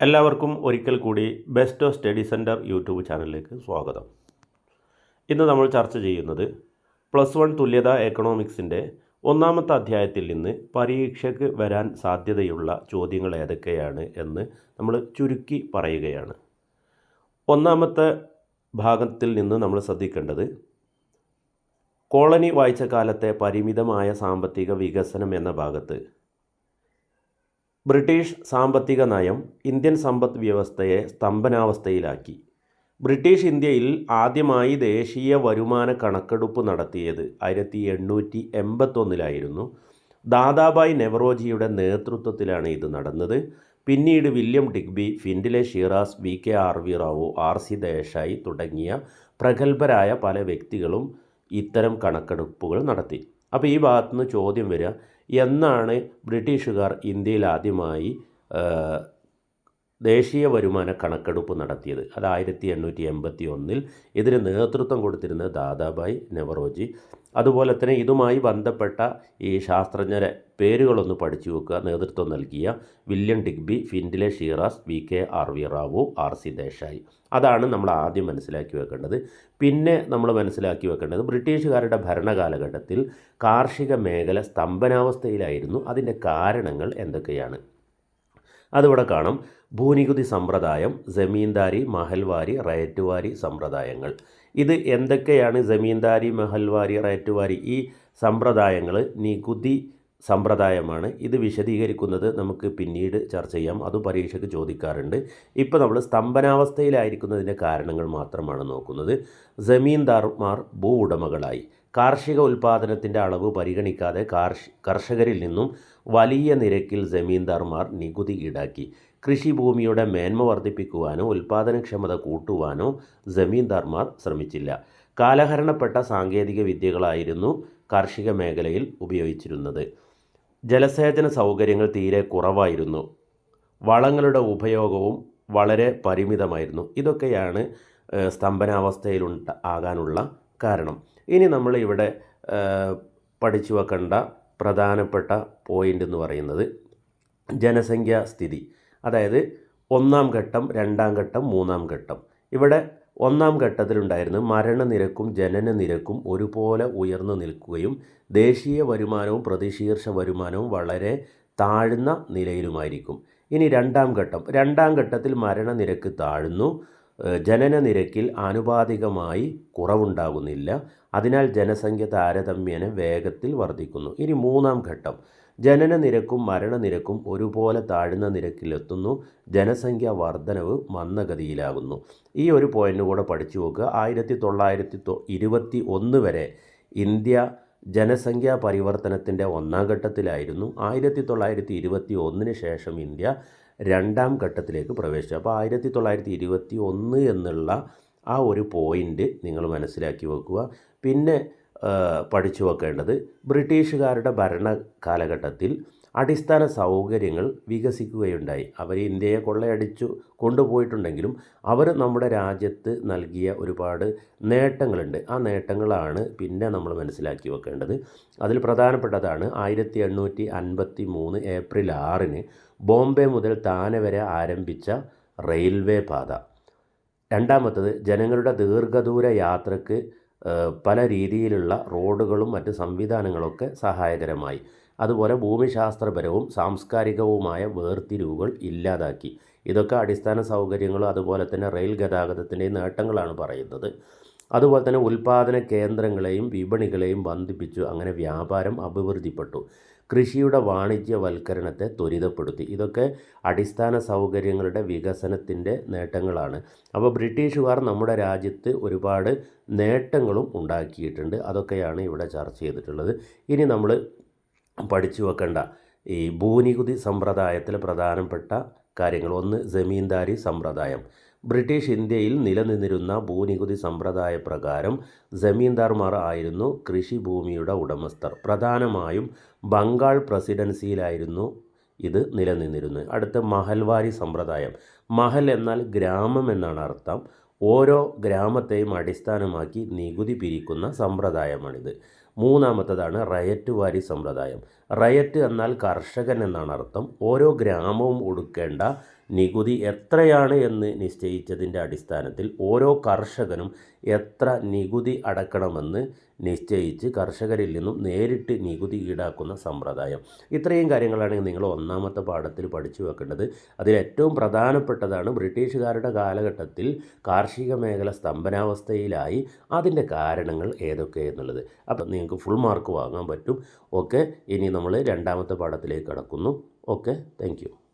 എല്ലാവർക്കും ഒരിക്കൽ കൂടി best of study centre YouTube ചാനലിലേക്ക് സ്വാഗതം. ഇന്ന് നമ്മൾ ചർച്ച ചെയ്യുന്നത് പ്ലസ് വൺ തുല്യത എക്കണോമിക്സിന്റെ ഒന്നാമത്തെ അധ്യായത്തിൽ നിന്ന് പരീക്ഷയ്ക്ക് വരാൻ സാധ്യതയുള്ള ചോദ്യങ്ങൾ ഏതൊക്കെയാണ് എന്ന് നമ്മൾ ചുരുക്കി പറയുകയാണ്. ഒന്നാമത്തെ ഭാഗത്തിൽ നിന്ന് നമ്മൾ ശ്രദ്ധിക്കേണ്ടത് കോളനി വായിച്ച കാലത്തെ പരിമിതമായ സാമ്പത്തിക വികസനം എന്ന ഭാഗത്ത് ബ്രിട്ടീഷ് സാമ്പത്തിക നയം ഇന്ത്യൻ സമ്പദ് വ്യവസ്ഥയെ സ്തംഭനാവസ്ഥയിലാക്കി. ബ്രിട്ടീഷ് ഇന്ത്യയിൽ ആദ്യമായി ദേശീയ വരുമാന കണക്കെടുപ്പ് നടത്തിയത് ആയിരത്തി എണ്ണൂറ്റി എൺപത്തൊന്നിലായിരുന്നു ദാദാബായ് നെവറോജിയുടെ നേതൃത്വത്തിലാണ് ഇത് നടന്നത്. പിന്നീട് William Digby ഫിൻഡിലെ Shiraz V K R V Rao R C Desai തുടങ്ങിയ പ്രഗത്ഭരായ പല വ്യക്തികളും ഇത്തരം കണക്കെടുപ്പുകൾ നടത്തി. അപ്പോൾ ഈ ഭാഗത്തുനിന്ന് ചോദ്യം വരിക എന്നാണ് ബ്രിട്ടീഷുകാർ ഇന്ത്യയിൽ ആദ്യമായി ദേശീയ വരുമാന കണക്കെടുപ്പ് നടത്തിയത്. അത് ആയിരത്തി എണ്ണൂറ്റി എൺപത്തി ഒന്നിൽ ഇതിന് നേതൃത്വം കൊടുത്തിരുന്ന ദാദാബായ് നെവറോജി. അതുപോലെ തന്നെ ഇതുമായി ബന്ധപ്പെട്ട ഈ ശാസ്ത്രജ്ഞരെ പേരുകളൊന്ന് പഠിച്ചു വെക്കുക നേതൃത്വം നൽകിയ William Digby ഫിൻഡിലെ Shiraz V K R V Rao R C Desai. അതാണ് നമ്മൾ ആദ്യം മനസ്സിലാക്കി വെക്കേണ്ടത്. പിന്നെ നമ്മൾ മനസ്സിലാക്കി വെക്കേണ്ടത് ബ്രിട്ടീഷുകാരുടെ ഭരണകാലഘട്ടത്തിൽ കാർഷിക മേഖല സ്തംഭനാവസ്ഥയിലായിരുന്നു. അതിന്റെ കാരണങ്ങൾ എന്തൊക്കെയാണ്? അതിവിടെ കാണാം. ഭൂനികുതി സമ്പ്രദായം ജമീന്ദാരി മഹൽവാരി റയറ്റുവാരി സമ്പ്രദായങ്ങൾ. ഇത് എന്തൊക്കെയാണ് ജമീന്ദാരി മഹൽവാരി റയറ്റുവാരി? ഈ സമ്പ്രദായങ്ങൾ നികുതി സമ്പ്രദായമാണ്. ഇത് വിശദീകരിക്കുന്നത് നമുക്ക് പിന്നീട് ചർച്ച ചെയ്യാം. അത് പരീക്ഷയ്ക്ക് ചോദിക്കാറുണ്ട്. ഇപ്പോൾ നമ്മൾ സ്തംഭനാവസ്ഥയിലായിരിക്കുന്നതിന്റെ കാരണങ്ങൾ മാത്രമാണ് നോക്കുന്നത്. ജമീന്ദാർമാർ ഭൂ ഉടമകളായി കാർഷിക ഉൽപ്പാദനത്തിന്റെ അളവ് പരിഗണിക്കാതെ കാർഷി കർഷകരിൽ നിന്നും വലിയ നിരക്കിൽ ജമീന്ദാർമാർ നികുതി ഈടാക്കി. കൃഷിഭൂമിയുടെ മേന്മ വർദ്ധിപ്പിക്കുവാനോ ഉൽപ്പാദനക്ഷമത കൂട്ടുവാനോ ജമീന്ദാർമാർ ശ്രമിച്ചില്ല. കാലഹരണപ്പെട്ട സാങ്കേതിക വിദ്യകളായിരുന്നു കാർഷിക മേഖലയിൽ ഉപയോഗിച്ചിരുന്നത്. ജലസേചന സൗകര്യങ്ങൾ തീരെ കുറവായിരുന്നു. വളങ്ങളുടെ ഉപയോഗവും വളരെ പരിമിതമായിരുന്നു. ഇതൊക്കെയാണ് സ്തംഭനാവസ്ഥയിലുണ്ട ആകാനുള്ള കാരണം. ഇനി നമ്മൾ ഇവിടെ പഠിച്ചു വെക്കേണ്ട പ്രധാനപ്പെട്ട പോയിന്റ് എന്ന് പറയുന്നത് ജനസംഖ്യാ സ്ഥിതി. അതായത് ഒന്നാം ഘട്ടം രണ്ടാം ഘട്ടം മൂന്നാം ഘട്ടം. ഇവിടെ ഒന്നാം ഘട്ടത്തിലുണ്ടായിരുന്ന മരണനിരക്കും ജനന നിരക്കും ഒരുപോലെ ഉയർന്നു നിൽക്കുകയും ദേശീയ വരുമാനവും പ്രതിശീർഷ വരുമാനവും വളരെ താഴ്ന്ന നിലയിലുമായിരിക്കും. ഇനി രണ്ടാം ഘട്ടം. രണ്ടാം ഘട്ടത്തിൽ മരണനിരക്ക് താഴ്ന്നു. ജനന നിരക്കിൽ ആനുപാതികമായി കുറവുണ്ടാകുന്നില്ല. അതിനാൽ ജനസംഖ്യ താരതമ്യേന വേഗത്തിൽ വർദ്ധിക്കുന്നു. ഇനി മൂന്നാം ഘട്ടം. ജനന നിരക്കും മരണനിരക്കും ഒരുപോലെ താഴ്ന്ന നിരക്കിലെത്തുന്നു. ജനസംഖ്യ വർധനവ് മന്ദഗതിയിലാകുന്നു. ഈ ഒരു പോയിന്റ് കൂടെ പഠിച്ചു നോക്കുക. ആയിരത്തി തൊള്ളായിരത്തി ഇരുപത്തി ഒന്ന് വരെ ഇന്ത്യ ജനസംഖ്യാ പരിവർത്തനത്തിന്റെ ഒന്നാം ഘട്ടത്തിലായിരുന്നു ആയിരത്തി തൊള്ളായിരത്തി ഇരുപത്തി ഒന്നിന് ശേഷം ഇന്ത്യ രണ്ടാം ഘട്ടത്തിലേക്ക് പ്രവേശിച്ചു. അപ്പോൾ ആയിരത്തി തൊള്ളായിരത്തി ഇരുപത്തി ഒന്ന് എന്നുള്ള ആ ഒരു പോയിന്റ് നിങ്ങൾ മനസ്സിലാക്കി വെക്കുക. പിന്നെ പഠിച്ചു വെക്കേണ്ടത് ബ്രിട്ടീഷുകാരുടെ ഭരണ കാലഘട്ടത്തിൽ അടിസ്ഥാന സൗകര്യങ്ങൾ വികസിക്കുകയുണ്ടായി. അവർ ഇന്ത്യയെ കൊള്ളയടിച്ചു കൊണ്ടുപോയിട്ടുണ്ടെങ്കിലും അവർ നമ്മുടെ രാജ്യത്ത് നൽകിയ ഒരുപാട് നേട്ടങ്ങളുണ്ട്. ആ നേട്ടങ്ങളാണ് പിന്നെ നമ്മൾ മനസ്സിലാക്കി വെക്കേണ്ടത്. അതിൽ പ്രധാനപ്പെട്ടതാണ് ആയിരത്തി എണ്ണൂറ്റി അൻപത്തി മൂന്ന് ഏപ്രിൽ ആറിന് ബോംബെ മുതൽ താനെ വരെ ആരംഭിച്ച റെയിൽവേ പാത. രണ്ടാമത്തത് ജനങ്ങളുടെ ദീർഘദൂര യാത്രയ്ക്ക് പല രീതിയിലുള്ള റോഡുകളും മറ്റ് സംവിധാനങ്ങളൊക്കെ സഹായകരമായി. അതുപോലെ ഭൂമിശാസ്ത്രപരവും സാംസ്കാരികവുമായ വേർതിരിവുകൾ ഇല്ലാതാക്കി. ഇതൊക്കെ അടിസ്ഥാന സൗകര്യങ്ങളും അതുപോലെ തന്നെ റെയിൽ ഗതാഗതത്തിന്റെ നേട്ടങ്ങളാണ് പറയുന്നത്. അതുപോലെ തന്നെ ഉൽപ്പാദന കേന്ദ്രങ്ങളെയും വിപണികളെയും ബന്ധിപ്പിച്ചു. അങ്ങനെ വ്യാപാരം അഭിവൃദ്ധിപ്പെട്ടു. കൃഷിയുടെ വാണിജ്യവൽക്കരണത്തെ ത്വരിതപ്പെടുത്തി. ഇതൊക്കെ അടിസ്ഥാന സൗകര്യങ്ങളുടെ വികസനത്തിന്റെ നേട്ടങ്ങളാണ്. അപ്പോൾ ബ്രിട്ടീഷുകാർ നമ്മുടെ രാജ്യത്ത് ഒരുപാട് നേട്ടങ്ങളും ഉണ്ടാക്കിയിട്ടുണ്ട്. അതൊക്കെയാണ് ഇവിടെ ചർച്ച ചെയ്തിട്ടുള്ളത്. ഇനി നമ്മൾ പഠിച്ചു വെക്കേണ്ട. ഈ ഭൂനികുതി സമ്പ്രദായത്തിൽ പ്രധാനപ്പെട്ട കാര്യങ്ങൾ. ഒന്ന് ജമീന്ദാരി സമ്പ്രദായം. ബ്രിട്ടീഷ് ഇന്ത്യയിൽ നിലനിന്നിരുന്ന ഭൂനികുതി സമ്പ്രദായ പ്രകാരം ജമീന്ദാർമാർ ആയിരുന്നു കൃഷിഭൂമിയുടെ ഉടമസ്ഥർ. പ്രധാനമായും ബംഗാൾ പ്രസിഡൻസിയിലായിരുന്നു ഇത് നിലനിന്നിരുന്നത്. അടുത്ത മഹൽവാരി സമ്പ്രദായം. മഹൽ എന്നാൽ ഗ്രാമം എന്നാണ് അർത്ഥം. ഓരോ ഗ്രാമത്തെയും അടിസ്ഥാനമാക്കി നികുതി പിരിക്കുന്ന സമ്പ്രദായമാണിത്. മൂന്നാമത്തതാണ് റയറ്റ് വാരി സമ്പ്രദായം. റയറ്റ് എന്നാൽ കർഷകൻ എന്നാണ് അർത്ഥം. ഓരോ ഗ്രാമവും ഒടുക്കേണ്ട നികുതി എത്രയാണ് എന്ന് നിശ്ചയിച്ചതിന്റെ അടിസ്ഥാനത്തിൽ ഓരോ കർഷകനും എത്ര നികുതി അടക്കണമെന്ന് നിശ്ചയിച്ച് കർഷകരിൽ നിന്നും നേരിട്ട് നികുതി ഈടാക്കുന്ന സമ്പ്രദായം. ഇത്രയും കാര്യങ്ങളാണ് നിങ്ങൾ ഒന്നാമത്തെ പാഠത്തിൽ പഠിച്ചു വെക്കേണ്ടത്. അതിലേറ്റവും പ്രധാനപ്പെട്ടതാണ് ബ്രിട്ടീഷുകാരുടെ കാലഘട്ടത്തിൽ കാർഷിക മേഖല സ്തംഭനാവസ്ഥയിലായി അതിന്റെ കാരണങ്ങൾ ഏതൊക്കെ എന്നുള്ളത്. അപ്പം നിങ്ങൾക്ക് ഫുൾ മാർക്ക് വാങ്ങാൻ പറ്റും. ഓക്കെ ഇനി നമ്മൾ രണ്ടാമത്തെ പാഠത്തിലേക്ക് കടക്കുന്നു. Okay thank